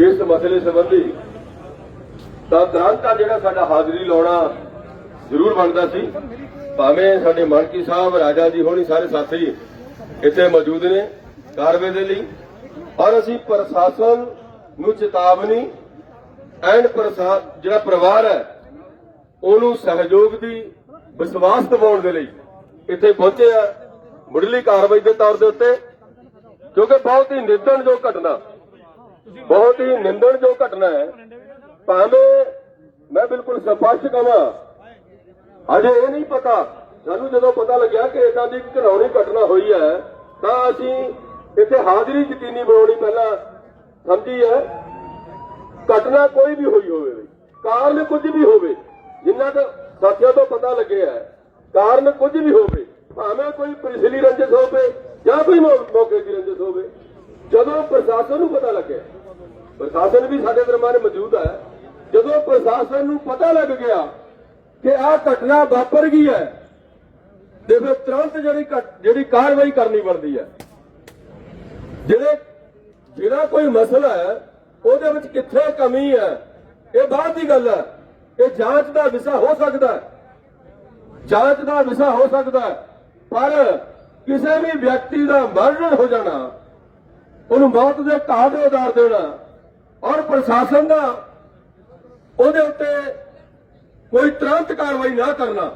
ਇਸ ਮਸਲੇ ਸੰਬੰਧੀ ਤਾਂ ਤੁਰੰਤ ਜਿਹੜਾ ਸਾਡਾ ਹਾਜ਼ਰੀ ਲਾਉਣਾ ਜ਼ਰੂਰ ਬਣਦਾ ਸੀ। ਭਾਵੇਂ ਸਾਡੇ ਮਾਨਕੀ ਸਾਹਿਬ, ਰਾਜਾ ਜੀ ਹੋਣੀ ਸਾਰੇ ਸਾਥੀ ਇੱਥੇ ਮੌਜੂਦ ਨੇ ਕਾਰਵੇ ਦੇ ਲਈ। ਔਰ ਅਸੀਂ ਪ੍ਰਸ਼ਾਸਨ ਨੂੰ ਚੇਤਾਵਨੀ ਐਂਡ ਪ੍ਰਸ਼ਾ, ਜਿਹੜਾ ਪਰਿਵਾਰ ਹੈ, ਉਹਨੂੰ ਸਹਿਯੋਗ ਦੀ ਵਿਸ਼ਵਾਸ ਦਿਵਾਉਣ ਦੇ ਲਈ ਇੱਥੇ ਪਹੁੰਚੇ ਆ। ਮੁੱਢਲੀ ਕਾਰਵਾਈ ਦੇ ਤੌਰ ਦੇ ਉੱਤੇ ਕਿਉਂਕਿ ਬਹੁਤ ਹੀ ਨਿੰਦਣਯੋਗ ਘਟਨਾ, ਬਹੁਤ ਹੀ ਨਿੰਦਣਯੋਗ ਘਟਨਾ ਹੈ, ਭਾਵੇਂ ਮੈਂ ਬਿਲਕੁਲ ਸਪਸ਼ਟ ਕਹਾਂ ਅਜੇ ਇਹ ਨਹੀਂ ਪਤਾ, ਸਾਨੂੰ ਜਦੋਂ ਪਤਾ ਲੱਗਿਆ ਕਿ ਇਦਾਂ ਦੀ ਇੱਕ ਘਟਨਾ ਹੋਈ ਹੈ, ਤਾਂ ਅਸੀਂ ਇੱਥੇ ਹਾਜ਼ਰੀ ਯਕੀਨੀ ਬਣਾਉਣੀ ਪਹਿਲਾਂ ਸਮਝੀ ਹੈ, ਘਟਨਾ ਕੋਈ ਵੀ ਹੋਈ ਹੋਵੇ, ਕਾਰਨ ਕੁਝ ਵੀ ਹੋਵੇ, ਜਿੰਨਾ ਦਾ ਸਾਥੀਆਂ ਤੋਂ ਪਤਾ ਲੱਗਿਆ ਕਾਰਨ ਕੁਝ ਵੀ ਹੋਵੇ, ਭਾਵੇਂ ਕੋਈ ਪਿਛਲੀ ਰੰਜਿਸ਼ ਹੋਵੇ ਜਾਂ ਕੋਈ ਮੌਕੇ ਦੀ ਰੰਜਿਸ਼ ਹੋਵੇ, ਜਦੋਂ ਪ੍ਰਸ਼ਾਸਨ ਨੂੰ ਪਤਾ ਲੱਗਿਆ ਪ੍ਰਸ਼ਾਸਨ ਵੀ ਸਾਡੇ ਦਰਮਿਆਨ ਮੌਜੂਦ ਹੈ। ਜਦੋਂ ਪ੍ਰਸ਼ਾਸਨ ਨੂੰ ਪਤਾ ਲੱਗ ਗਿਆ ਕਿ ਆਹ ਘਟਨਾ ਵਾਪਰ ਗਈ ਹੈ, ਤੇ ਫਿਰ ਤੁਰੰਤ ਜਿਹੜੀ ਜਿਹੜੀ ਕਾਰਵਾਈ ਕਰਨੀ ਬਣਦੀ ਹੈ। ਜਿਹੜੇ, ਜਿਹੜਾ ਕੋਈ ਮਸਲਾ ਹੈ, ਉਹਦੇ ਵਿੱਚ ਕਿੱਥੇ ਕਮੀ ਹੈ, ਇਹ ਬਾਅਦ ਦੀ ਗੱਲ ਹੈ। ਇਹ ਜਾਂਚ ਦਾ ਵਿਸ਼ਾ ਹੋ ਸਕਦਾ ਹੈ। ਜਾਂਚ ਦਾ ਵਿਸ਼ਾ ਹੋ ਸਕਦਾ ਹੈ। ਪਰ ਕਿਸੇ ਵੀ ਵਿਅਕਤੀ ਦਾ ਮਰਨ ਹੋ ਜਾਣਾ, ਉਹਨੂੰ ਮੌਤ ਦੇ ਘਾਟ ਦੇ ਉਤਾਰ ਦੇਣਾ ਔਰ ਪ੍ਰਸ਼ਾਸਨ ਦਾ ਉਹਦੇ ਉੱਤੇ ਕੋਈ ਤੁਰੰਤ ਕਾਰਵਾਈ ਨਾ ਕਰਨਾ